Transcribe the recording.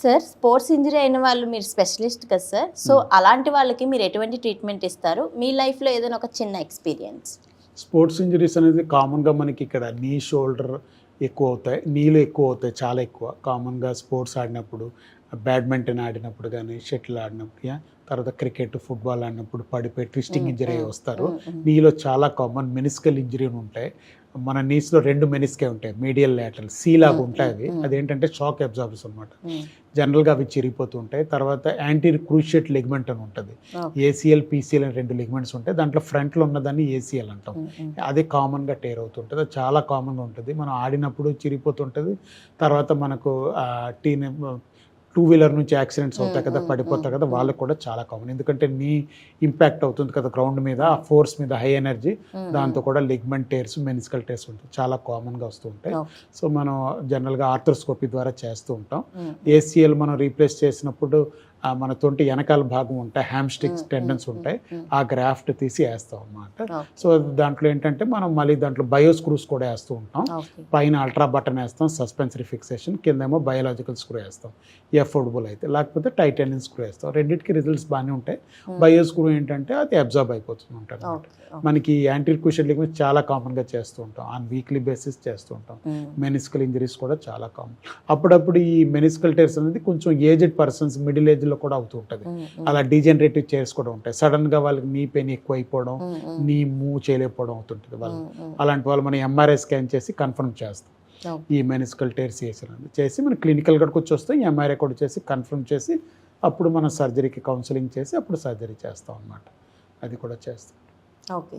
Sir sports injury అయిన వాళ్ళు మీరు స్పెషలిస్ట్ కదా సార్. సో అలాంటి వాళ్ళకి మీరు ఎటువంటి ట్రీట్మెంట్ ఇస్తారు? మీ లైఫ్లో ఏదైనా ఒక చిన్న ఎక్స్పీరియన్స్? స్పోర్ట్స్ ఇంజరీస్ అనేది కామన్గా మనకి ఇక్కడ నీ షోల్డర్ ఎక్కువ అవుతాయి నీళ్ళు ఎక్కువ అవుతాయి చాలా ఎక్కువ. కామన్గా స్పోర్ట్స్ ఆడినప్పుడు బ్యాడ్మింటన్ ఆడినప్పుడు కానీ షటిల్ ఆడినప్పుడు తర్వాత క్రికెట్ ఫుట్బాల్ ఆడినప్పుడు పడిపోయి ట్విస్టింగ్ ఇంజరీ వస్తారు. నీలో చాలా కామన్ మెనిస్కల్ ఇంజరీ ఉంటాయి. మన నీస్లో రెండు మెనిస్కే ఉంటాయి మీడియల్ లాటరల్ సీ లాగా ఉంటాయి అవి. అదేంటంటే షాక్ అబ్జార్బర్స్ అనమాట జనరల్గా అవి చిరిగిపోతూ ఉంటాయి. తర్వాత యాంటీ క్రూషియట్ లెగ్మెంట్ అని ఉంటుంది. ఏసీఎల్ పీసీఎల్ అని రెండు లెగ్మెంట్స్ ఉంటాయి. దాంట్లో ఫ్రంట్లో ఉన్నదాన్ని ఏసీఎల్ అంటాం. అది కామన్గా టేర్ అవుతుంటుంది. అది చాలా కామన్గా ఉంటుంది. మనం ఆడినప్పుడు చిరిగిపోతుంటుంది. తర్వాత మనకు టీన్ టూ వీలర్ నుంచి యాక్సిడెంట్స్ అవుతాయి కదా పడిపోతాయి కదా వాళ్ళకి కూడా చాలా కామన్ ఎందుకంటే నీ ఇంపాక్ట్ అవుతుంది కదా గ్రౌండ్ మీద ఆ ఫోర్స్ మీద హై ఎనర్జీ దాంతో కూడా లిగ్మెంట్ టేర్స్ మెనిస్కల్ టేర్స్ ఉంటాయి చాలా కామన్గా వస్తూ ఉంటాయి. సో మనం జనరల్గా ఆర్థ్రోస్కోపీ ద్వారా చేస్తూ ఉంటాం. ఏసీఎల్ మనం రీప్లేస్ చేసినప్పుడు మన తొంటి వెనకాల భాగం ఉంటాయి హ్యామ్ స్టిక్స్ టెండన్స్ ఉంటాయి. ఆ గ్రాఫ్ట్ తీసి వేస్తాం అన్నమాట. సో దాంట్లో ఏంటంటే మనం మళ్ళీ దాంట్లో బయో స్క్రూస్ కూడా వేస్తూ ఉంటాం. పైన అల్ట్రా బటన్ వేస్తాం సస్పెన్సరీ ఫిక్సేషన్ కిందేమో బయోలాజికల్ స్క్రూ వేస్తాం. ఎఫోర్డబుల్ అయితే. లేకపోతే టైటానియం స్క్రూ వేస్తాం. రెండింటికి రిజల్ట్స్ బాగానే ఉంటాయి. బయో స్క్రూ ఏంటంటే అది అబ్జర్వ్ అయిపోతుంది ఉంటుంది మనకి యాంటీ క్యూషన్ లిగ్మెంట్ చాలా కామన్గా చేస్తూ ఉంటాం. ఆన్ వీక్లీ బేసిస్ చేస్తూ ఉంటాం. మెనిస్కల్ ఇంజరీస్ కూడా చాలా కామన్ అప్పుడప్పుడు ఈ మెనిస్కల్ టైర్స్ అనేది కొంచెం ఏజ్డ్ పర్సన్స్ మిడిల్ ఏజ్లో కూడా అవుతూ ఉంటుంది. అలా డీజనరేటివ్ చైర్స్ కూడా ఉంటాయి. సడన్గా వాళ్ళకి నీ పెయిన్ ఎక్కువ అయిపోవడం నీ మూవ్ చేయలేకపోవడం అవుతుంటుంది వాళ్ళు అలాంటి వాళ్ళు మనం ఎంఆర్ఐ స్కాన్ చేసి కన్ఫర్మ్ చేస్తాం. ఈ మెనిస్కల్ టైర్స్ చేసినది చేసి మనం క్లినికల్ కూడా వచ్చి వస్తే ఎంఆర్ఐ కూడా చేసి కన్ఫర్మ్ చేసి అప్పుడు మనం సర్జరీకి కౌన్సిలింగ్ చేసి అప్పుడు సర్జరీ చేస్తాం అన్నమాట. అది కూడా చేస్తాం. ఓకే